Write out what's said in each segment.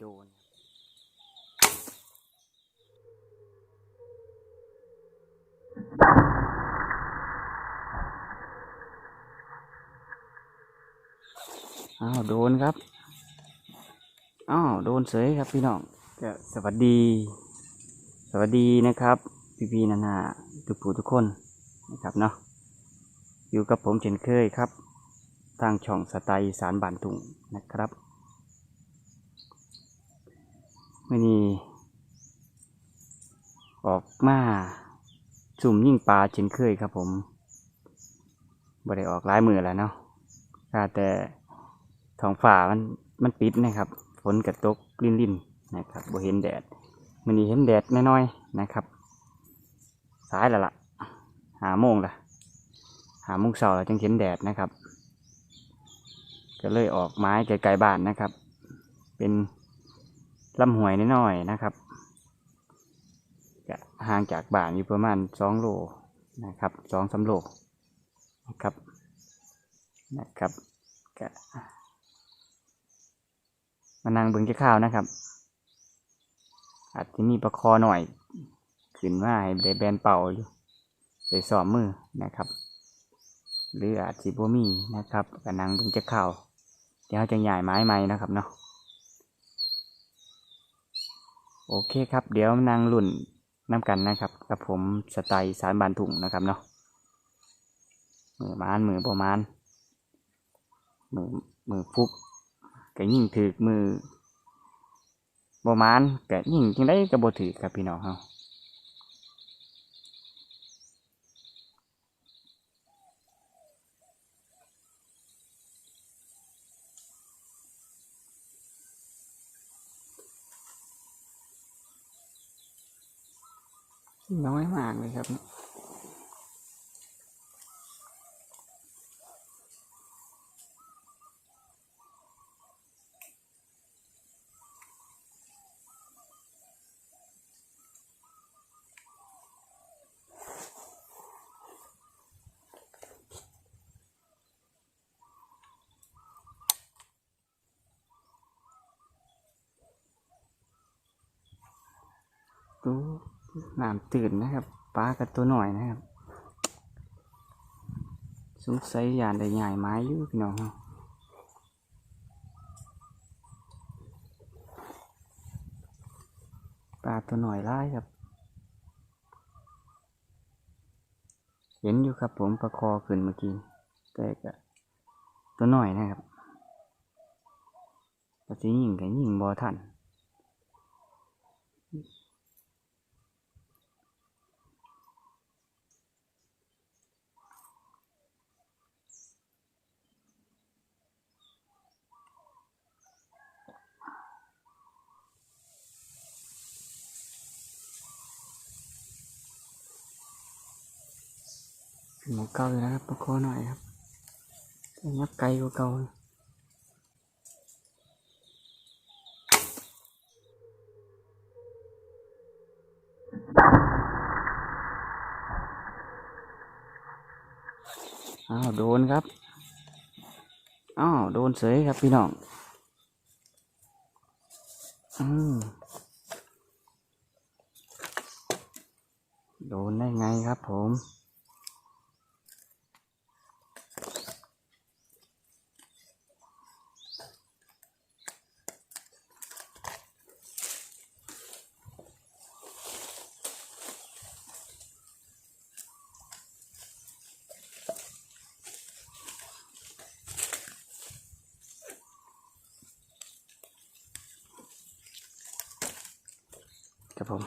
โดนอ้าวโดนครับอ้าวโดนเสยครับพี่น้องก็สวัสดี สวัสดีนะครับ พี่พี่ๆนานาทุกผู้ทุกคนนะครับเนาะอยู่กับผมเช่นเคยครับ ทางช่องสไตล์สารบานตุงนะครับ มื่อนี้ออกมาสุ่มยิ่งปลาเช่นเคยครับผมบ่ได้ออกหลายมือแล้วเนาะแต่ท้องฟ้ามันมันปิดนะครับ ฝนกระตกลิ่นลินๆนะครับบ่เห็นแดดมื่อนี้เห็นแดดน้อยๆนะครับ สายแล้วล่ะหาโมงละหาโมงเสาร์แล้วจึงเห็นแดดนะครับ ก็เลยออกไม้ไกลๆบ้านนะครับ เป็น ลำห้วยน้อยๆนะครับห่างจากบ้านอยู่ประมาณสองโลนะครับสองสามโลนะครับนะครับก็มานั่งเบิ่งเจ้าข้าวนะครับ อาจจะมีประคอหน่อยขึ้นมาให้ได้แบนเป่าอยู่ได้สอมมือนะครับ หรืออาจสิบ่มีนะครับก็นั่งเบิ่งจ้าข้าวเดี๋ยวเราจะใหญ่ไม้ใหม่นะครับเนาะ โอเคครับ เดี๋ยวนางหลุ่นน้ำกันนะครับกับผมสไตล์สารบานถุงนะครับเนาะมือมานมือประมาณมือมือฟุกก็ยิ่งถือมือประมาณก็ยิ่งจังได้ก็บ่ถือครับพี่น้องเฮา น้อยมากเลยครับดู น้ำตื่นนะครับปลากับตัวหน่อยนะครับสงสัยยานได้ใหญ่ไม้อยู่พี่น้องปลาตัวหน่อยร้ายครับ เห็นอยู่ครับผมประคอขึ้นเมื่อกี้แต่ก็ตัวหน่อยนะครับก็สิยิงก็ยิงบ่ทัน หมูเก่าอยู่นะครับประคอหน่อยครับแต่ยับไกลกว่าเก่าอ้าวโดนครับ อ้าวโดนเสยครับพี่น้อง อืมโดนได้ไงครับผม ครับผม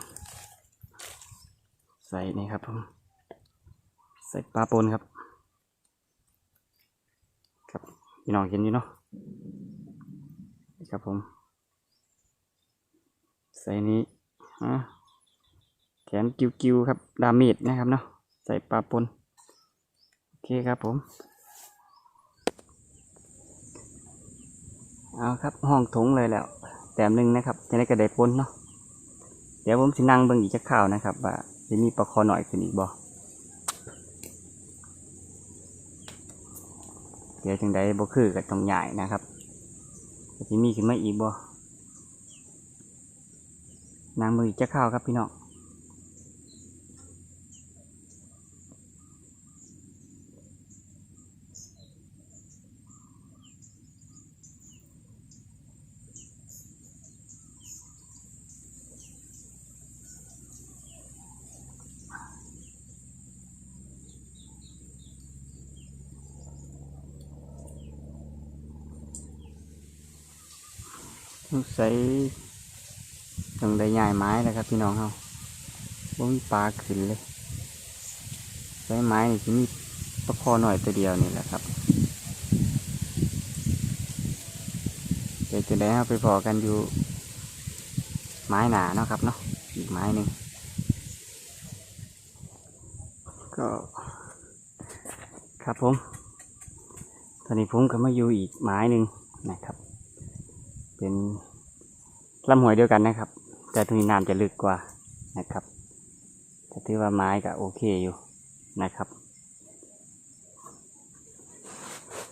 ใส่นี่ครับผม ใส่ปลาปนครับ ครับพี่น้องเห็นอยู่เนาะนี่ครับผม ใส่นี้ฮะแขนกิ้วๆครับ ดาเมจนะครับเนาะใส่ปลาปนโอเคครับผมเอาครับห้องถงเลยแล้ว แต้มหนึ่งนะครับจะได้กระไดปนเนาะ เดี๋ยวผมสินั่งเบิ่งอีกจะข้าวนะครับว่าจะมีประคอหน่อยขึ้นอีกบ่เดี๋ยวจังได้บ่คือกับตรงใหญ่นะครับจะมีขึ้นมาอีกบ่นั่งมือจะข้าวครับพี่น้อง ใส่ต้องได้ใหญ่ไม้แล้วครับพี่น้องเขาบ่มีปลาขึ้นเลยใช้ไม้นี่จะมีตะพอหน่อยตัวเดียวนี่แหละครับ เดี๋ยวจะได้เอาไปพอกันอยู่ ไม้หนาเนาะครับเนาะอีกไม้หนึ่งก็ครับผม ตอนนี้ผมก็มาอยู่อีกไม้หนึ่งนะครับ เป็นลำหวยเดียวกันนะครับ แต่ตรงนี้น้ำจะลึกกว่านะครับแต่ถือว่าไม้ก็โอเคอยู่นะครับ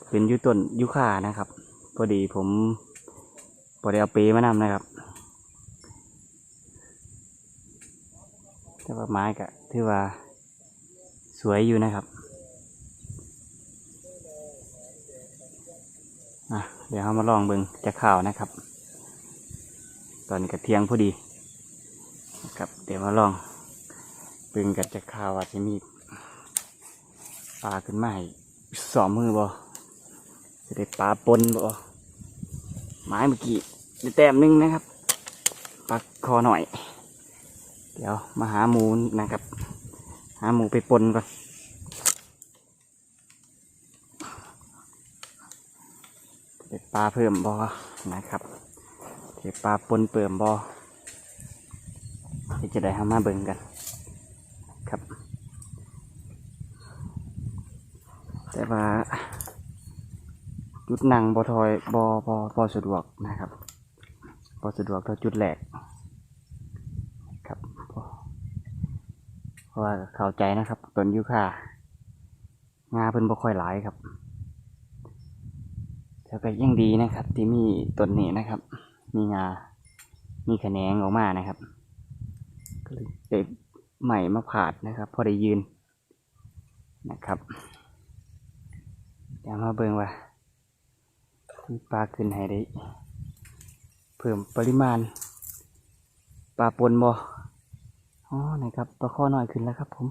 เป็นยุต้นยุค่านะครับ พอดีผมพอได้เอาเปมานำนะครับ แต่ว่าไม้ก็ถือว่าสวยอยู่นะครับ อะเดี๋ยวเรามาลองเบิงจะข่าวนะครับ ตอนนี้ก็เทียงพอดีนะครับเดี๋ยวมาลองเบิงกันจะข่าวว่าจะมีปลาขึ้นมาให้สองมือบ่จะได้ปลาปนบ่ไม้เมื่อกี้ได้แต้มนึงนะครับปลาคอหน่อย เดี๋ยวมาหาหมูนะครับ หาหมูไปปนก่อนเก็บ ปลาเพิ่มบอนะครับเก็บปลาปนเปิ่มบอเดี๋ยวจะได้หามาเบิ่งกัน ครับ แต่ว่าจุดนั่งบอทอยบอบอบอสะดวกนะครับบอสะดวกเท่าจุดแรกครับเพราะเพราะว่าเข้าใจนะครับต้นยูคางาเพิ่นบ่ค่อยหลายครับ แต่ก็ยังดีนะครับ ที่มีต้นนี้นะครับ มีงา มีแขนงออกมานะครับ ก็เลยเด็ใหม่มาผาดนะครับ พอได้ยืนนะครับเดี๋ยวมาเบิ่งว่ามีปลาขึ้นให้ได้ เพิ่มปริมาณปลาปนบ่อ๋อนะครับปลาข้อหน่อยขึ้นแล้วครับ ผม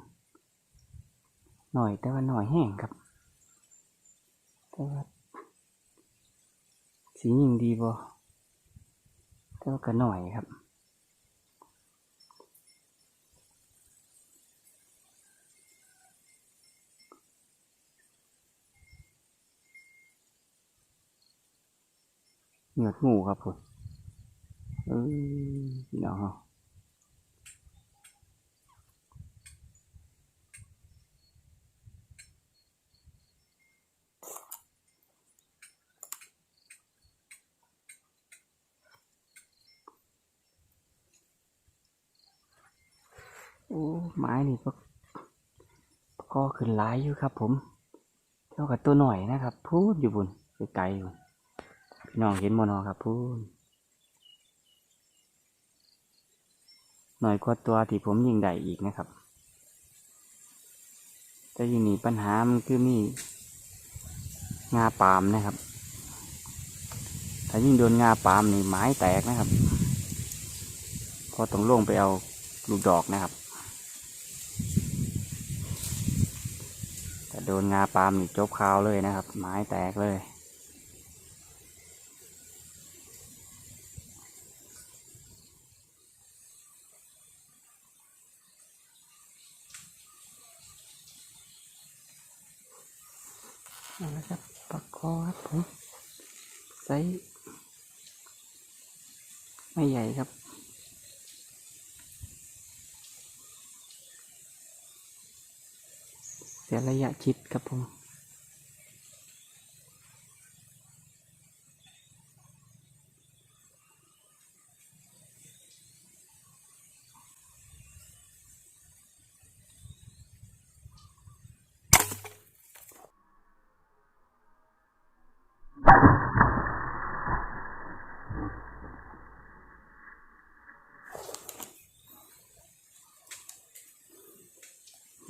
หน่อยแต่ว่าหน่อยแห้งครับแต่ว่า สียิงดีบ่เท่ากันหน่อยครับ เหงือดหมูครับผมเออพี่น้องเฮา โอ้ไม้นี่ก็ก็ขึ้นหลายอยู่ครับ ผม เท่ากับตัวหน่อยนะครับ พูดอยู่บนไกลอยู่พี่น้องเห็นมอนครับพูดหน่อยกว่าตัวที่ผมยิงได้อีกนะครับแต่อยิงนี่ปัญหามันคือมีงาปามนะครับ ถ้ายิ่งโดนงาปามนี่ไม้แตกนะครับ พอต้องลงไปเอาลูกดอกนะครับ แต่ โดนงาปาล์มนี่จบคาวเลยนะครับ ไม้แตกเลยเอาละครับปักคอครับผมไซส์ไม่ใหญ่ครับ เสียระยะชิดครับผม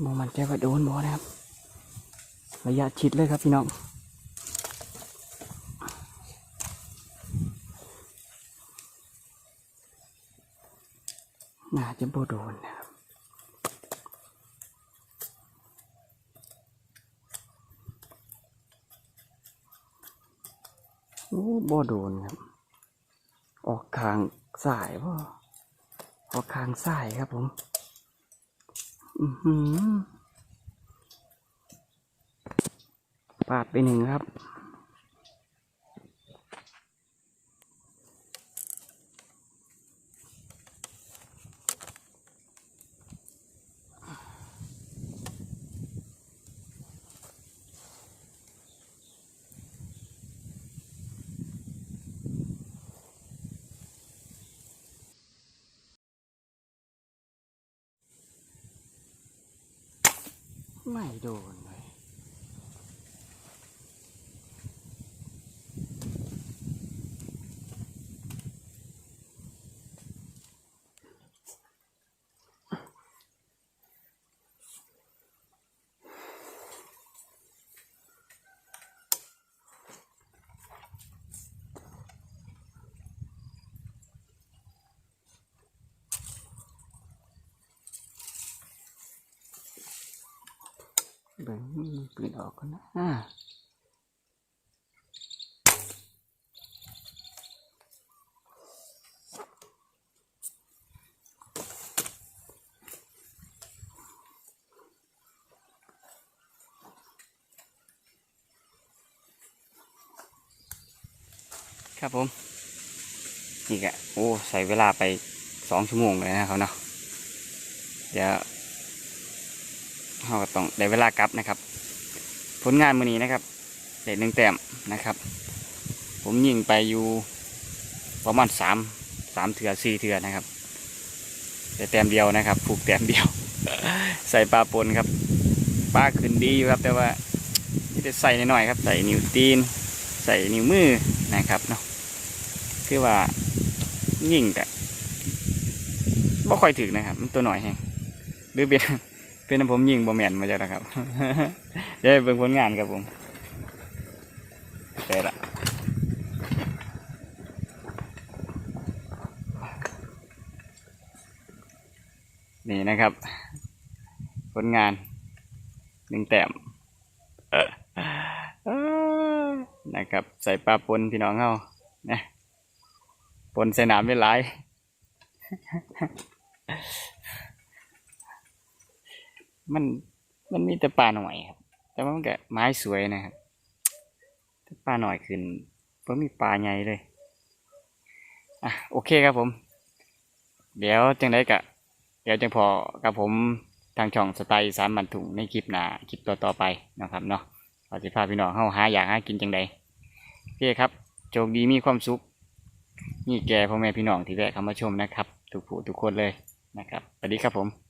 มองมันใจว่าโดนบอนะครับ ระยะชิดเลยครับพี่น้อง น่าจะโบโดนนะครับโอ้โบโดนครับ ออกทางสายพ่อออกทางสายครับผม ปาดไปหนึ่งครับ ไม่โดน เบิ่งปืนออกก่อนนะครับผมนี่กะโอ้ ใส่เวลาไปสองชั่วโมงเลยนะครับเนาะเดี๋ยว เราก็ต้องได้เวลากลับนะครับ ผลงานมือนี้นะครับเด็ดหนึ่งแต้มนะครับ ผมยิงไปอยู่ประมาณสามสามเถื่อสี่เถื่อนะครับแต่แต้มเดียวนะครับ ผูกแต้มเดียว ใส่ปลาปนครับปลาขึ้นดีอยู่ครับ แต่ว่าที่จะใส่หน่อยครับ ใส่นิ้วตีน ใส่นิ้วมือนะครับเนาะคือว่ายิงแต่ไม่ค่อยถึงนะครับ มันตัวหน่อยแฮงหรือเบีย เป็นน้ำผมยิงบอแมนมาจากนะครับเดี๋ยวไปเบิ่งผลงานครับผมไปละนี่นะครับ ผลงานหนึ่งแต้มนะครับ ใส่ปลาปนพี่น้องเขานะปนใส่น้ำไม่หลาย มันมันมีแต่ปลาหน่อยครับ แต่ว่ามันก็ไม้สวยนะครับแต่ปลาหน่อยขึ้นเพราะมีปลาใหญ่เลยอะโอเคครับผม เดี๋ยวจังไดกะเดี๋ยวจังพอกับผมทางช่องสไตล์สานบันถุงในคลิปหน้าคลิปต่อๆไปนะครับเนาะเราจะพาพี่น้องเข้าหาอยากหากินจังใดโอเคครับโชคดีมีความสุขนี่แกพ่อแม่พี่น้องที่แวะเข้ามาชมนะครับ ทุกผู้ทุกคนเลยนะครับสวัสดีครับผม